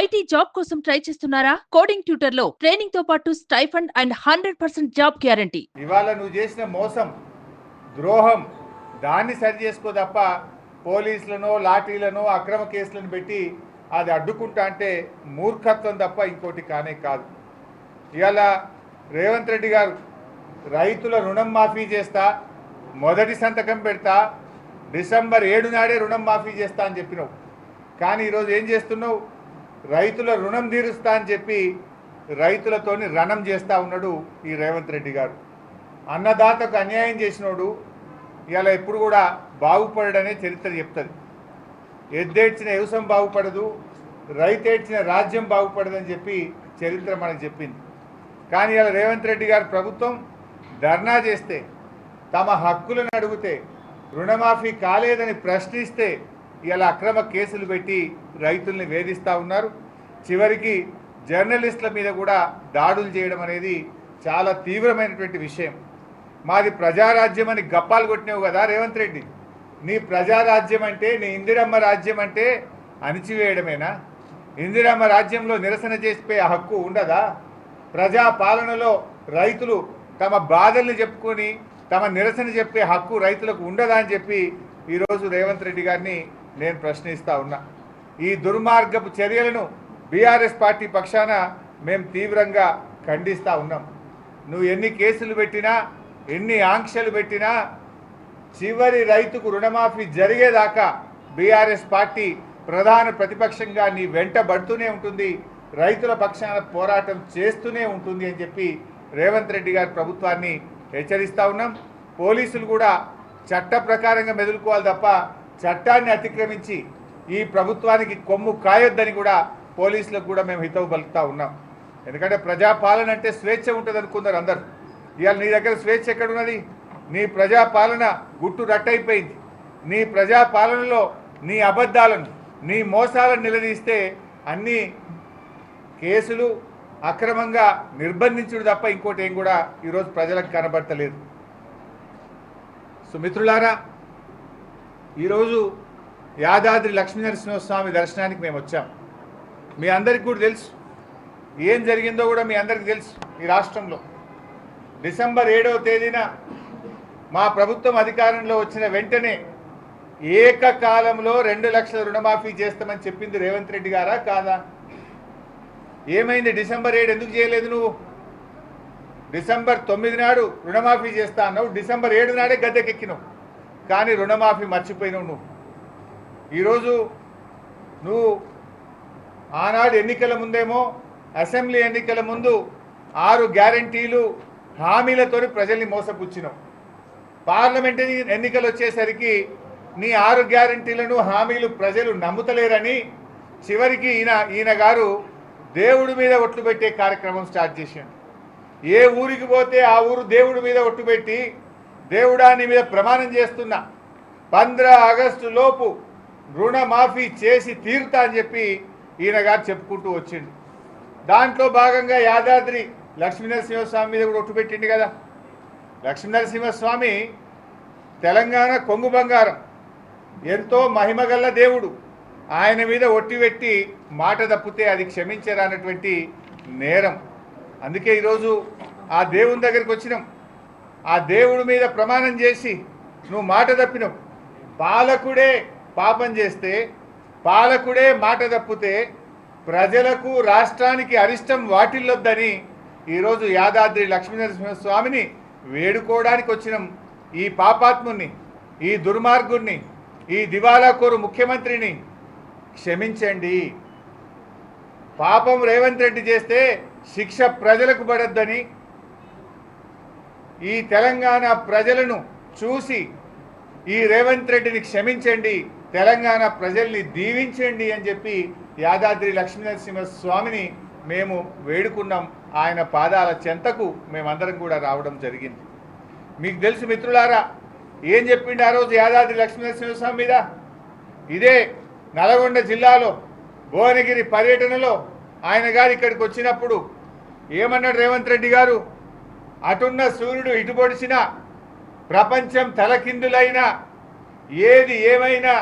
IT job కోసం try చేస్తున్నారా? Coding ట్యూటర్లో ట్రైనింగ్తో పాటు stipend and hundred percent job guarantee. ఇవాళ నువ్వు చేసిన మోసం ద్రోహం దాన్ని సరి చేసుకో తప్ప పోలీసులను లాఠీలను అక్రమ కేసులను పెట్టి అది అడ్డుకుంటా అంటే మూర్ఖత్వం తప్ప ఇంకోటి కానే కాదు. ఇవాళ రేవంత్ రెడ్డి గారు రైతుల రుణం మాఫీ చేస్తా మొదటి సంతకం పెడతా డిసెంబర్ ఏడు నాడే రుణం మాఫీ చేస్తా అని చెప్పినావు. కానీ ఈరోజు ఏం చేస్తున్నావు? రైతుల రుణం తీరుస్తా అని చెప్పి రైతులతోని రణం చేస్తా ఉన్నాడు ఈ రేవంత్ రెడ్డి గారు. అన్నదాతకు అన్యాయం చేసినోడు ఇలా ఎప్పుడు కూడా బాగుపడడనే చరిత్ర చెప్తుంది. ఎద్దేడ్చిన వ్యవసాయం బాగుపడదు రైతేడ్చిన రాజ్యం బాగుపడదని చెప్పి చరిత్ర మనకు చెప్పింది. కానీ ఇలా రేవంత్ రెడ్డి గారు ప్రభుత్వం ధర్నా చేస్తే తమ హక్కులను అడిగితే రుణమాఫీ కాలేదని ప్రశ్నిస్తే ఇలా అక్రమ కేసులు పెట్టి రైతుల్ని వేధిస్తూ ఉన్నారు. చివరికి జర్నలిస్టుల మీద కూడా దాడులు చేయడం అనేది చాలా తీవ్రమైనటువంటి విషయం. మాది ప్రజారాజ్యం అని గప్పాలు కొట్టినావు కదా రేవంత్ రెడ్డి. నీ ప్రజారాజ్యం అంటే నీ ఇందిరమ్మ రాజ్యం అంటే అణిచివేయడమేనా? ఇందిరమ్మ రాజ్యంలో నిరసన చేసిపోయే హక్కు ఉండదా? ప్రజా పాలనలో రైతులు తమ బాధల్ని చెప్పుకొని తమ నిరసన చెప్పే హక్కు రైతులకు ఉండదా అని చెప్పి ఈరోజు రేవంత్ రెడ్డి గారిని నేను ప్రశ్నిస్తా ఉన్నా. ఈ దుర్మార్గపు చర్యలను బీఆర్ఎస్ పార్టీ పక్షాన మేము తీవ్రంగా ఖండిస్తూ ఉన్నాం. నువ్వు ఎన్ని కేసులు పెట్టినా ఎన్ని ఆంక్షలు పెట్టినా చివరి రైతుకు రుణమాఫీ జరిగేదాకా బీఆర్ఎస్ పార్టీ ప్రధాన ప్రతిపక్షంగా నీ వెంట పడుతూనే ఉంటుంది. రైతుల పక్షాన పోరాటం చేస్తూనే ఉంటుంది అని చెప్పి రేవంత్ రెడ్డి గారి ప్రభుత్వాన్ని హెచ్చరిస్తా ఉన్నాం. పోలీసులు కూడా చట్ట ప్రకారంగా మెదులుకోవాలి తప్ప చట్టాన్ని అతిక్రమించి ఈ ప్రభుత్వానికి కొమ్ము కాయొద్దని కూడా పోలీసులకు కూడా మేము హితవు పలుకుతా ఉన్నాం. ఎందుకంటే ప్రజాపాలన అంటే స్వేచ్ఛ ఉంటుంది అనుకున్నారు అందరు. ఇవాళ నీ దగ్గర స్వేచ్ఛ ఎక్కడున్నది? నీ ప్రజాపాలన గుట్టు రట్టయిపోయింది. నీ ప్రజాపాలనలో నీ అబద్ధాలను నీ మోసాలను నిలదీస్తే అన్ని కేసులు అక్రమంగా నిర్బంధించుడు తప్ప ఇంకోటి ఏం కూడా ఈరోజు ప్రజలకు కనబడతలేదు. సుమిత్రులారా ఈరోజు యాదాద్రి లక్ష్మీనరసింహస్వామి దర్శనానికి మేము వచ్చాం. మీ అందరికీ కూడా తెలుసు. ఏం జరిగిందో కూడా మీ అందరికీ తెలుసు ఈ రాష్ట్రంలో. డిసెంబర్ ఏడవ తేదీన మా ప్రభుత్వం అధికారంలో వచ్చిన వెంటనే ఏకకాలంలో రెండు లక్షల రుణమాఫీ చేస్తామని చెప్పింది రేవంత్ రెడ్డి గారా కాదా? ఏమైంది? డిసెంబర్ ఏడు ఎందుకు చేయలేదు నువ్వు? డిసెంబర్ తొమ్మిది నాడు రుణమాఫీ చేస్తా అన్నావు. డిసెంబర్ ఏడు నాడే గద్దెకెక్కినావు. కానీ రుణమాఫీ మర్చిపోయినావు నువ్వు. ఈరోజు నువ్వు ఆనాడు ఎన్నికల ముందేమో అసెంబ్లీ ఎన్నికల ముందు ఆరు గ్యారంటీలు హామీలతోని ప్రజల్ని మోసపుచ్చినావు. పార్లమెంట్ ఎన్నికలు వచ్చేసరికి నీ ఆరు గ్యారంటీలను హామీలు ప్రజలు నమ్ముతలేరని చివరికి ఈయన ఈయన గారు దేవుడి మీద ఒట్లు పెట్టే కార్యక్రమం స్టార్ట్ చేశాడు ఏ ఊరికి పోతే ఆ ఊరు దేవుడి మీద ఒట్టు పెట్టి దేవుడా నీ మీద ప్రమాణం చేస్తున్నా. పంద్ర ఆగస్టు లోపు రుణమాఫీ చేసి తీరుతా అని చెప్పి ఈయన గారు చెప్పుకుంటూ వచ్చిండు. దాంట్లో భాగంగా యాదాద్రి లక్ష్మీనరసింహస్వామి మీద కూడా ఒట్టు పెట్టిండు కదా. లక్ష్మీనరసింహస్వామి తెలంగాణ కొంగు బంగారం. ఎంతో మహిమగల్ల దేవుడు. ఆయన మీద ఒట్టి పెట్టి మాట తప్పితే అది క్షమించరానటువంటి నేరం. అందుకే ఈరోజు ఆ దేవుని దగ్గరికి వచ్చినాం. ఆ దేవుడి మీద ప్రమాణం చేసి నువ్వు మాట తప్పినవు. పాలకుడే పాపం చేస్తే పాలకుడే మాట తప్పితే ప్రజలకు రాష్ట్రానికి అరిష్టం వాటిల్లొద్దని ఈరోజు యాదాద్రి లక్ష్మీనరసింహస్వామిని వేడుకోవడానికి వచ్చినాం ఈ పాపాత్ముని ఈ దుర్మార్గుణ్ణి ఈ దివాలాకోరు ముఖ్యమంత్రిని. క్షమించండి. పాపం రేవంత్ రెడ్డి చేస్తే శిక్ష ప్రజలకు పడద్దని ఈ తెలంగాణ ప్రజలను చూసి ఈ రేవంత్ రెడ్డిని క్షమించండి తెలంగాణ ప్రజల్ని దీవించండి అని చెప్పి యాదాద్రి లక్ష్మీనరసింహ స్వామిని మేము వేడుకున్నాం. ఆయన పాదాల చెంతకు మేమందరం కూడా రావడం జరిగింది. మీకు తెలుసు మిత్రులారా ఏం చెప్పిండు ఆ రోజు యాదాద్రి లక్ష్మీనరసింహస్వామి మీద? ఇదే నల్గొండ జిల్లాలో భువనగిరి పర్యటనలో ఆయన గారు ఇక్కడికి వచ్చినప్పుడు ఏమన్నాడు రేవంత్ రెడ్డి గారు? అటున్న సూర్యుడు ఇటు పొడిచినా ప్రపంచం తలకిందులైనా ఏది ఏమైనా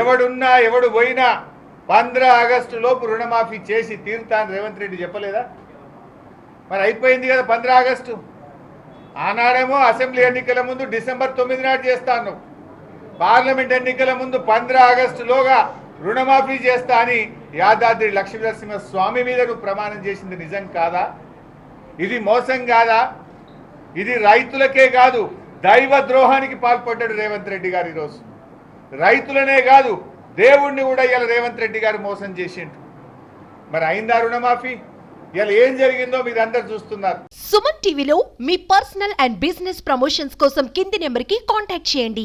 ఎవడున్నా ఎవడు పోయినా పంద్ర ఆగస్టు లోపు రుణమాఫీ చేసి తీరుతాను రేవంత్ రెడ్డి చెప్పలేదా? మరి అయిపోయింది కదా పంద్ర ఆగస్టు. ఆనాడేమో అసెంబ్లీ ఎన్నికల ముందు డిసెంబర్ తొమ్మిది నాడు చేస్తాను. పార్లమెంట్ ఎన్నికల ముందు పంద్ర ఆగస్టులోగా రుణమాఫీ చేస్తా అని యాదాద్రి లక్ష్మీనరసింహ స్వామి మీద నువ్వు ప్రమాణం చేసింది నిజం కాదా? ఇది మోసం కాదా? ఇది రైతులకే కాదు దైవ ద్రోహానికి పాల్పడ్డాడు రేవంత్ రెడ్డి గారు ఈరోజు. రైతులనే కాదు దేవుణ్ణి కూడా ఇలా రేవంత్ రెడ్డి గారు మోసం చేసిండు. మరి అయిందా రుణమాఫీ? ఇలా ఏం జరిగిందో మీరు అందరు చూస్తున్నారు. సుమన్ టీవీలో మీ పర్సనల్ అండ్ బిజినెస్ ప్రమోషన్స్ కోసం కింది నెంబర్కి కాంటాక్ట్ చేయండి.